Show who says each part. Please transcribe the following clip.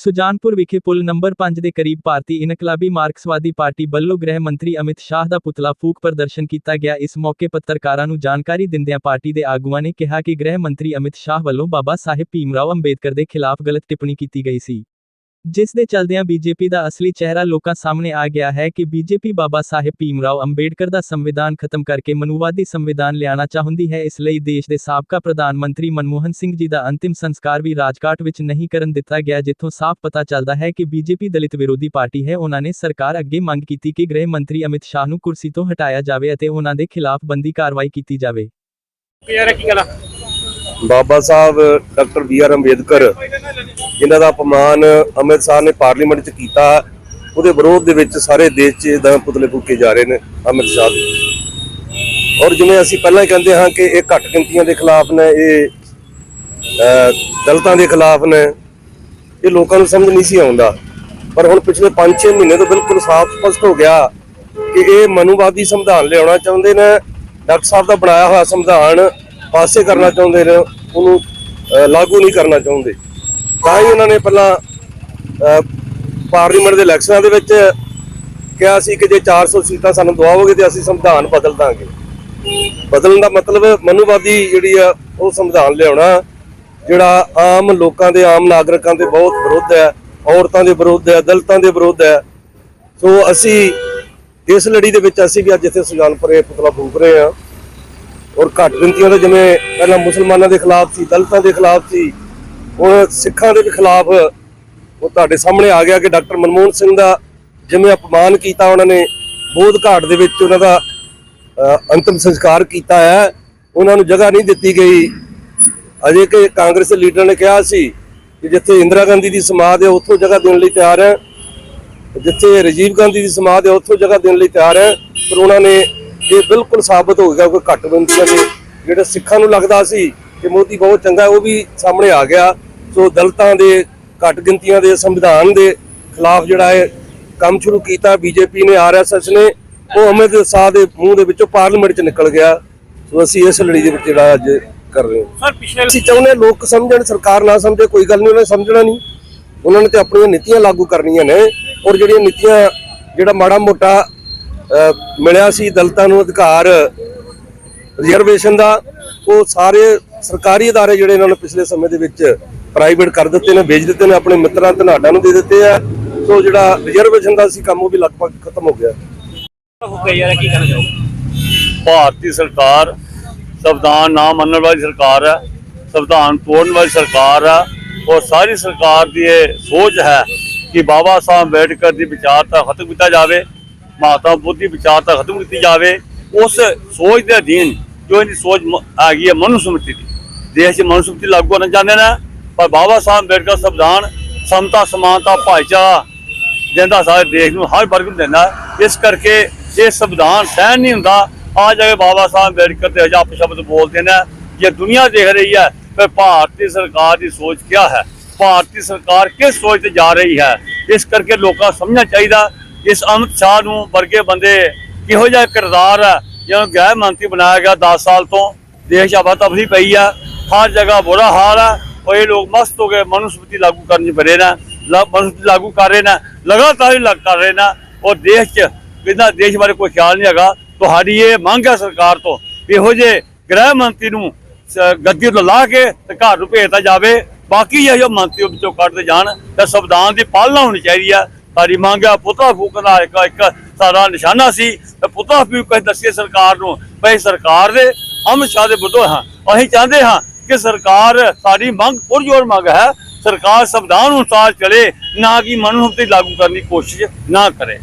Speaker 1: ਸੁਜਾਨਪੁਰ ਵਿਖੇ ਪੁਲ ਨੰਬਰ 5 ਦੇ ਕਰੀਬ ਭਾਰਤੀ ਇਨਕਲਾਬੀ ਮਾਰਕਸਵਾਦੀ ਪਾਰਟੀ ਵੱਲੋਂ ਗ੍ਰਹਿ ਮੰਤਰੀ ਅਮਿਤ ਸ਼ਾਹ ਦਾ ਪੁਤਲਾ ਫੂਕ ਪ੍ਰਦਰਸ਼ਨ ਕੀਤਾ ਗਿਆ। ਇਸ ਮੌਕੇ ਪੱਤਰਕਾਰਾਂ ਨੂੰ ਜਾਣਕਾਰੀ ਦਿੰਦਿਆਂ ਪਾਰਟੀ ਦੇ ਆਗੂਆਂ ਨੇ ਕਿਹਾ ਕਿ ਗ੍ਰਹਿ ਮੰਤਰੀ ਅਮਿਤ ਸ਼ਾਹ ਵੱਲੋਂ ਬਾਬਾ ਸਾਹਿਬ ਭੀਮ ਰਾਓ ਅੰਬੇਦਕਰ ਦੇ ਖਿਲਾਫ ਗਲਤ ਟਿੱਪਣੀ ਕੀਤੀ ਗਈ ਸੀ। ਜਿਸ ਦੇ ਚਲਦਿਆਂ ਬੀਜੇਪੀ ਦਾ ਅਸਲੀ ਚਿਹਰਾ ਲੋਕਾਂ ਸਾਹਮਣੇ ਆ ਗਿਆ ਹੈ ਕਿ ਬੀਜੇਪੀ ਬਾਬਾ ਸਾਹਿਬ ਭੀਮਰਾਓ ਅੰਬੇਡਕਰ ਦਾ ਸੰਵਿਧਾਨ ਖਤਮ ਕਰਕੇ ਮਨੂਵਾਦੀ ਸੰਵਿਧਾਨ ਲਿਆਉਣਾ ਚਾਹੁੰਦੀ ਹੈ, ਇਸ ਲਈ ਦੇਸ਼ ਦੇ ਸਾਬਕਾ ਪ੍ਰਧਾਨ ਮੰਤਰੀ ਮਨਮੋਹਨ ਸਿੰਘ ਜੀ ਦਾ ਅੰਤਿਮ ਸੰਸਕਾਰ ਵੀ ਰਾਜਘਾਟ ਵਿੱਚ ਨਹੀਂ ਕਰਨ ਦਿੱਤਾ ਗਿਆ, ਜਿੱਥੋਂ ਸਾਫ਼ ਪਤਾ ਚੱਲਦਾ ਹੈ ਕਿ ਬੀਜੇਪੀ ਦਲਿਤ ਵਿਰੋਧੀ ਪਾਰਟੀ ਹੈ। ਉਹਨਾਂ ਨੇ ਸਰਕਾਰ ਅੱਗੇ ਮੰਗ ਕੀਤੀ ਕਿ ਗ੍ਰਹਿ ਮੰਤਰੀ ਅਮਿਤ ਸ਼ਾਹ ਨੂੰ ਕੁਰਸੀ ਤੋਂ ਹਟਾਇਆ ਜਾਵੇ ਅਤੇ ਉਹਨਾਂ ਦੇ ਖਿਲਾਫ ਬੰਦੀ ਕਾਰਵਾਈ ਕੀਤੀ ਜਾਵੇ।
Speaker 2: ਯਾਰ ਕੀ ਗੱਲ?
Speaker 3: Baba Saheb, doctor B R Ambedkar, ਜਿਨ੍ਹਾਂ ਦਾ ਅਪਮਾਨ ਅੰਮ੍ਰਿਤਸਰ ਨੇ ਪਾਰਲੀਮੈਂਟ 'ਚ ਕੀਤਾ, ਉਹਦੇ ਵਿਰੋਧ ਦੇ ਵਿੱਚ ਸਾਰੇ ਦੇਸ਼ 'ਚ ਇਦਾਂ ਪੁਤਲੇ ਫੂਕੇ ਜਾ ਰਹੇ ਨੇ ਅੰਮ੍ਰਿਤਸਰ ਦੇ। ਔਰ ਜਿਵੇਂ ਅਸੀਂ ਪਹਿਲਾਂ ਹੀ ਕਹਿੰਦੇ ਹਾਂ ਕਿ ਇਹ ਘੱਟ ਗਿਣਤੀਆਂ ਦੇ ਖਿਲਾਫ ਨੇ, ਇਹ ਦਲਤਾਂ ਦੇ ਖਿਲਾਫ ਨੇ, ਇਹ ਲੋਕਾਂ ਨੂੰ ਸਮਝ ਨਹੀਂ ਸੀ ਆਉਂਦਾ। ਪਰ ਹੁਣ ਪਿਛਲੇ 5-6 ਮਹੀਨੇ ਤੋਂ ਬਿਲਕੁਲ ਸਾਫ਼ ਸਪਸ਼ਟ ਹੋ ਗਿਆ ਕਿ ਇਹ ਮਨੂਵਾਦੀ ਸੰਵਿਧਾਨ ਲਿਆਉਣਾ ਚਾਹੁੰਦੇ ਨੇ, ਡਾਕਟਰ ਸਾਹਿਬ ਦਾ ਬਣਾਇਆ ਹੋਇਆ ਸੰਵਿਧਾਨ ਪਾਸੇ ਕਰਨਾ ਚਾਹੁੰਦੇ ਨੇ, ਉਹਨੂੰ ਲਾਗੂ ਨਹੀਂ ਕਰਨਾ ਚਾਹੁੰਦੇ। ਤਾਂ ਹੀ ਉਹਨਾਂ ਨੇ ਪਹਿਲਾਂ ਪਾਰਲੀਮੈਂਟ ਦੇ ਇਲੈਕਸ਼ਨਾਂ ਦੇ ਵਿੱਚ ਕਿਹਾ ਸੀ ਕਿ ਜੇ 400 ਸੀਟਾਂ ਸਾਨੂੰ ਦਵਾਓਗੇ ਤੇ ਅਸੀਂ ਸੰਵਿਧਾਨ ਬਦਲ ਦਾਂਗੇ। ਬਦਲਣ ਦਾ ਮਤਲਬ ਮਨੁਵਾਦੀ ਜਿਹੜੀ ਆ, ਉਹ ਸੰਵਿਧਾਨ ਲਿਆਉਣਾ, ਜਿਹੜਾ ਆਮ ਲੋਕਾਂ ਦੇ, ਆਮ ਨਾਗਰਿਕਾਂ ਦੇ ਬਹੁਤ ਵਿਰੁੱਧ ਹੈ, ਔਰਤਾਂ ਦੇ ਵਿਰੁੱਧ ਹੈ ਦਲਿਤਾਂ ਦੇ ਵਿਰੁੱਧ ਹੈ। ਸੋ ਅਸੀਂ ਇਸ ਲੜੀ ਦੇ ਵਿੱਚ ਅਸੀਂ ਵੀ ਅੱਜ ਇੱਥੇ ਸੁਜਾਨਪੁਰ ਪੁਤਲਾ ਫੂਕ ਰਹੇ ਹਾਂ। ਔਰ ਘੱਟ ਗਿਣਤੀਆਂ ਦੇ ਜਿਵੇਂ ਪਹਿਲਾਂ ਮੁਸਲਮਾਨਾਂ ਦੇ ਖਿਲਾਫ ਸੀ, ਦਲਿਤਾਂ ਦੇ ਖਿਲਾਫ ਸੀ, ਹੁਣ ਸਿੱਖਾਂ ਦੇ ਖਿਲਾਫ ਉਹ ਤੁਹਾਡੇ ਸਾਹਮਣੇ ਆ ਗਿਆ ਕਿ ਡਾਕਟਰ ਮਨਮੋਹਨ ਸਿੰਘ ਦਾ ਜਿਵੇਂ ਅਪਮਾਨ ਕੀਤਾ ਉਹਨਾਂ ਨੇ, ਬੋਧ ਘਾਟ ਦੇ ਵਿੱਚ ਉਹਨਾਂ ਦਾ ਅੰਤਮ ਸੰਸਕਾਰ ਕੀਤਾ ਹੈ, ਉਹਨਾਂ ਨੂੰ ਜਗ੍ਹਾ ਨਹੀਂ ਦਿੱਤੀ ਗਈ। ਅਜੇ ਕਿ ਕਾਂਗਰਸ ਦੇ ਲੀਡਰ ਨੇ ਕਿਹਾ ਸੀ ਕਿ ਜਿੱਥੇ ਇੰਦਰਾ ਗਾਂਧੀ ਦੀ ਸਮਾਧ ਹੈ, ਉੱਥੋਂ ਜਗ੍ਹਾ ਦੇਣ ਲਈ ਤਿਆਰ ਹੈ। ਜਿੱਥੇ ਰਾਜੀਵ ਗਾਂਧੀ ਦੀ ਸਮਾਧ ਹੈ, ਉੱਥੋਂ ਜਗ੍ਹਾ ਦੇਣ ਲਈ ਤਿਆਰ ਹੈ। ਪਰ ਉਹਨਾਂ ਨੇ ਇਹ ਬਿਲਕੁਲ ਸਾਬਤ ਹੋ ਗਿਆ ਕਿ ਘੱਟ ਗਿਣਤੀਆਂ ਦੇ ਜਿਹੜੇ ਸਿੱਖਾਂ ਨੂੰ ਲੱਗਦਾ ਸੀ ਕਿ ਮੋਦੀ ਬਹੁਤ ਚੰਗਾ ਉਹ ਵੀ ਸਾਹਮਣੇ ਆ ਗਿਆ। ਸੋ ਦਲਿਤਾਂ ਦੇ ਘੱਟ ਗਿਣਤੀਆਂ ਦੇ ਸੰਵਿਧਾਨ ਦੇ ਖਿਲਾਫ ਜਿਹੜਾ ਹੈ ਕੰਮ ਸ਼ੁਰੂ ਕੀਤਾ ਬੀਜੇਪੀ ਨੇ ਆਰਐਸਐਸ ਨੇ ਉਹ ਅਮਰਿਤ ਸ਼ਾਹ ਦੇ ਮੂੰਹ ਦੇ ਵਿੱਚੋਂ ਪਾਰਲੀਮੈਂਟ 'ਚ ਨਿਕਲ ਗਿਆ। ਸੋ ਅਸੀਂ ਇਸ ਲੜੀ ਦੇ ਵਿੱਚ ਜਿਹੜਾ ਅੱਜ ਕਰ ਰਹੇ ਹਾਂ।
Speaker 2: ਸਰ ਪਿਛਲੇ
Speaker 3: ਅਸੀਂ ਚਾਹੁੰਦੇ ਲੋਕ ਸਮਝਣ ਸਰਕਾਰ ਨਾ ਸਮਝੇ ਕੋਈ ਗੱਲ ਨਹੀਂ ਉਹਨੇ ਸਮਝਣਾ ਨਹੀਂ। ਉਹਨਾਂ ਨੇ ਤੇ ਆਪਣੀਆਂ ਨੀਤੀਆਂ ਲਾਗੂ ਕਰਨੀਆਂ ਨੇ ਔਰ ਜਿਹੜੀਆਂ ਨੀਤੀਆਂ ਜਿਹੜਾ ਮਾੜਾ ਮੋਟਾ ਮਿਲਿਆ ਸੀ ਦਲਿਤਾਂ ਨੂੰ ਅਧਿਕਾਰ ਰਿਜ਼ਰਵੇਸ਼ਨ ਦਾ ਉਹ ਸਾਰੇ ਸਰਕਾਰੀ ਅਦਾਰੇ ਜਿਹੜੇ ਇਹਨਾਂ ਨੇ ਪਿਛਲੇ ਸਮੇਂ ਦੇ ਵਿੱਚ ਪ੍ਰਾਈਵੇਟ ਕਰ ਦਿੱਤੇ ਨੇ ਵੇਚ ਦਿੱਤੇ ਨੇ ਆਪਣੇ ਮਿੱਤਰਾਂ ਧਨਾਡਾਂ ਨੂੰ ਦੇ ਦਿੱਤੇ ਆ। ਸੋ ਜਿਹੜਾ ਰਿਜ਼ਰਵੇਸ਼ਨ ਦਾ ਸੀ ਕੰਮ ਉਹ ਵੀ ਲਗਭਗ ਖਤਮ ਹੋ ਗਿਆ।
Speaker 2: ਹੋ ਯਾਰ ਕੀ
Speaker 4: ਭਾਰਤੀ ਸਰਕਾਰ ਸੰਵਿਧਾਨ ਨਾ ਮੰਨਣ ਵਾਲੀ ਸਰਕਾਰ ਹੈ ਸੰਵਿਧਾਨ ਤੋੜਨ ਵਾਲੀ ਸਰਕਾਰ ਹੈ ਔਰ ਸਾਰੀ ਸਰਕਾਰ ਦੀ ਇਹ ਸੋਚ ਹੈ ਕਿ ਬਾਬਾ ਸਾਹਿਬ ਅੰਬੇਡਕਰ ਦੀ ਵਿਚਾਰਤਾ ਖਤਮ ਕੀਤਾ ਜਾਵੇ। ਮਹਾਤਮਾ ਬੁੱਧ ਦੀ ਵਿਚਾਰਤਾ ਖਤਮ ਕੀਤੀ ਜਾਵੇ, ਉਸ ਸੋਚ ਦੇ ਅਧੀਨ ਜੋ ਇਹਦੀ ਸੋਚ ਮ- ਆ ਗਈ ਹੈ ਮਨੁਸਮਿਤੀ ਦੀ, ਦੇਸ਼ 'ਚ ਮਨੁਸਮਿਤੀ ਲਾਗੂ ਕਰਨਾ ਚਾਹੁੰਦੇ ਨੇ, ਪਰ ਬਾਬਾ ਸਾਹਿਬ ਅੰਬੇਡਕਰ ਸੰਵਿਧਾਨ, ਸਮਤਾ, ਸਮਾਨਤਾ, ਭਾਈਚਾਰਾ ਦਿੰਦਾ ਸਾਰੇ ਦੇਸ਼ ਨੂੰ, ਹਰ ਵਰਗ ਨੂੰ ਦਿੰਦਾ। ਇਸ ਕਰਕੇ ਇਹ ਸੰਵਿਧਾਨ ਸਹਿਣ ਨਹੀਂ ਹੁੰਦਾ, ਆ ਜਾ ਕੇ ਬਾਬਾ ਸਾਹਿਬ ਅੰਬੇਡਕਰ ਤੇ ਹਜ਼ਾਰ ਸ਼ਬਦ ਬੋਲਦੇ ਨੇ ਜੇ ਦੁਨੀਆ ਦੇਖ ਰਹੀ ਹੈ, ਫਿਰ ਭਾਰਤੀ ਸਰਕਾਰ ਦੀ ਸੋਚ ਕਿਆ ਹੈ? ਭਾਰਤੀ ਸਰਕਾਰ ਕਿਸ ਸੋਚ ਤੇ ਜਾ ਰਹੀ ਹੈ? ਇਸ ਕਰਕੇ ਲੋਕਾਂ ਨੂੰ ਸਮਝਣਾ ਚਾਹੀਦਾ ਇਸ ਅਮਿਤ ਸ਼ਾਹ ਨੂੰ ਵਰਗੇ ਬੰਦੇ ਕਿਹੋ ਜਿਹਾ ਕਿਰਦਾਰ ਹੈ, ਜਿਹਨੂੰ ਗ੍ਰਹਿ ਮੰਤਰੀ ਬਣਾਇਆ ਗਿਆ 10 ਸਾਲ ਤੋਂ, ਦੇਸ਼ ਆਬਾ ਤਬਦੀ ਪਈ ਹੈ, ਹਰ ਜਗ੍ਹਾ ਬੁਰਾ ਹਾਲ ਹੈ ਔਰ ਇਹ ਲੋਕ ਮਸਤ ਹੋ ਗਏ ਮਨੁਸਮਤੀ ਲਾਗੂ ਕਰਨ ਚ ਫਿਰੇ ਨੇ, ਲਾ- ਮਨੁਸਮਤੀ ਲਾਗੂ ਕਰ ਰਹੇ ਨੇ, ਲਗਾਤਾਰ ਹੀ ਲੱਗ ਕਰ ਰਹੇ ਨੇ ਔਰ ਦੇਸ਼ ਚ ਇਹਦਾ ਦੇਸ਼ ਬਾਰੇ ਕੋਈ ਖਿਆਲ ਨਹੀਂ ਹੈਗਾ, ਤੁਹਾਡੀ ਇਹ ਮੰਗ ਹੈ ਸਰਕਾਰ ਤੋਂ ਇਹੋ ਜਿਹੇ ਗ੍ਰਹਿ ਮੰਤਰੀ ਨੂੰ ਗੱਦੀ ਤੋਂ ਲਾ ਕੇ ਤੇ ਘਰ ਨੂੰ ਭੇਜਤਾ ਜਾਵੇ, ਬਾਕੀ ਇਹ ਜੋ ਮੰਤਰੀ ਵਿੱਚੋਂ ਕੱਢਦੇ ਜਾਣ, ਤਾਂ ਸੰਵਿਧਾਨ ਦੀ ਪਾਲਣਾ ਹੋਣੀ ਚਾਹੀਦੀ ਆ ਸਾਡੀ ਮੰਗ ਹੈ ਪੁੱਤਰਾ ਫੂਕਣ ਦਾ ਇੱਕ ਇੱਕ ਸਾਡਾ ਨਿਸ਼ਾਨਾ ਸੀ ਤੇ ਫੂਕ ਕੇ ਦੱਸੀਏ ਸਰਕਾਰ ਨੂੰ, ਭਈ ਸਰਕਾਰ ਦੇ ਅਮਿਤ ਸ਼ਾਹ ਦੇ ਬੁੱਧੋ ਹਾਂ, ਅਸੀਂ ਚਾਹੁੰਦੇ ਹਾਂ ਕਿ ਸਰਕਾਰ ਸਾਡੀ ਮੰਗ, ਪੁਰਜੋਰ ਮੰਗ ਹੈ, ਸਰਕਾਰ ਸੰਵਿਧਾਨ ਅਨੁਸਾਰ ਚਲੇ, ਨਾ ਕਿ ਮਨੁੱਖ ਤੇ ਲਾਗੂ ਕਰਨ ਦੀ ਕੋਸ਼ਿਸ਼ ਨਾ ਕਰੇ।